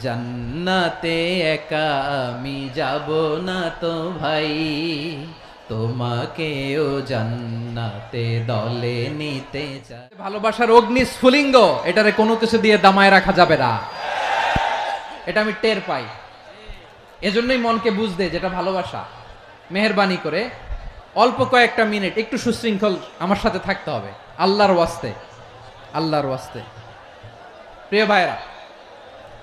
জান্নাতে একা আমি যাব না তো ভাই। তোমাকেও জান্নাতে দলে নিতে চাই। ভালোবাসার অগ্নি স্ফুলিঙ্গ এটারে কোনো কিছু দিয়ে দামায় রাখা যাবে না। এটা আমি টের পাই। এজন্যই মনকে বুঝতে যেটা ভালোবাসা। মেহরবানি করে অল্প কয়েকটা মিনিট একটু সুশৃঙ্খল আমার সাথে থাকতে হবে। আল্লাহর ওয়াস্তে আল্লাহর ওয়াস্তে। প্রিয় ভাইরা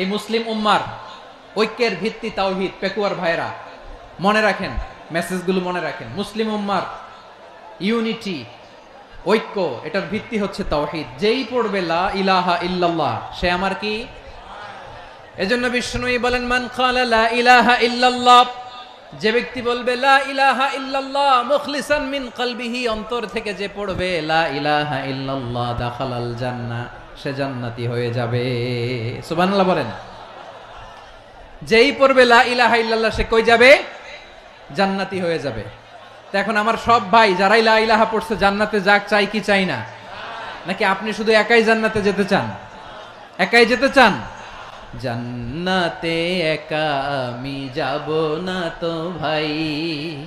এই মুসলিম উম্মার ঐক্যের ভিত্তি তাওহিদ, পেকুয়ার ভাইরা মনে রাখেন, মেসেজগুলো মনে রাখেন। মুসলিম উম্মার ইউনিটি, ঐক্য, এটার ভিত্তি হচ্ছে তাওহিদ। যেই পড়বে, লা ইলাহা ইল্লাল্লাহ, সে আমার কি? এজন্য বিষ্ণুই বলেন, মান খালা লা ইলাহা ইল্লাল্লাহ যে ব্যক্তি বলবে, লা ইলাহা ইল্লাল্লাহ মুখলিসান মিন কলবিহি, অন্তর থেকে যে পড়বে, লা ইলাহা ইল্লাল্লাহ, দাখালাল জান্নাহ সে জান্নাতি হয়ে যাবে। সুবহানাল্লাহ বলেন। যেই পড়বে লা ইলাহা ইল্লাল্লাহ, সে কই যাবে? জান্নাতি হয়ে যাবে। তো এখন আমার সব ভাই যারাই লা ইলাহা পড়ছে, জান্নাতে যাক, চাই কি চাই না? নাকি আপনি শুধু একাই জান্নাতে যেতে চান? একাই যেতে চান? জান্নাতে একা আমি যাব না তো ভাই।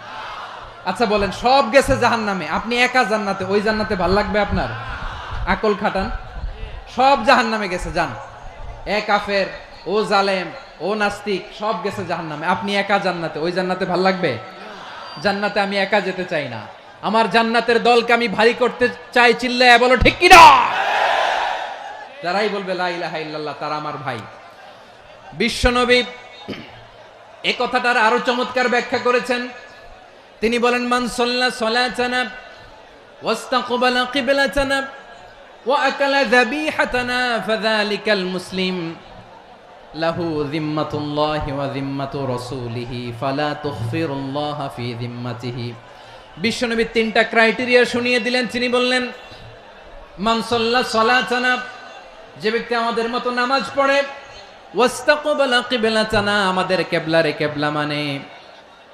আচ্ছা বলেন, সব গেছে জাহান নামে আপনি একা জান্নাতে, ওই জান্নাতে ভালো লাগবে আপনার? আকল খাটান। সব জাহান নামে গেছে, যান। এ কাফের, ও জালেম, ও নাস্তিক, সব গেছে জাহান নামে আপনি একা জান্নাতে, ওই জান্নাতে ভালো লাগবে? জান্নাতে আমি একা যেতে চাই না। আমার জান্নাতের দলকে আমি ভারী করতে চাই চিল্লায় বলো, ঠিক কি না যারাই বলবে, লা ইলাহা ইল্লাল্লাহ তারা আমার ভাই। বিশ্বনবী এ কথাটার আরও চমৎকার ব্যাখ্যা করেছেন। তিনি বলেন, মান সাল্লা সালাতানা ওয়াস্তাকবালা কিবলাতানা ওয়া আকালা যাবিহাতানা ফাযালিকাল মুসলিম। লাহু যিম্মাতুল্লাহি ওয়া যিম্মাতু রাসূলিহি, ফালা তুখফিরুল্লাহ ফি যিম্মাতিহি। বিশ্বনবী তিনটা ক্রাইটেরিয়া শুনিয়ে দিলেন। তিনি বললেন, মান সাল্লা সালাতানা, যে ব্যক্তি আমাদের মতো নামাজ পড়ে, ওয়াস্তাকবালা কিবলাতানা আমাদের কেবলারে কেবলা মানে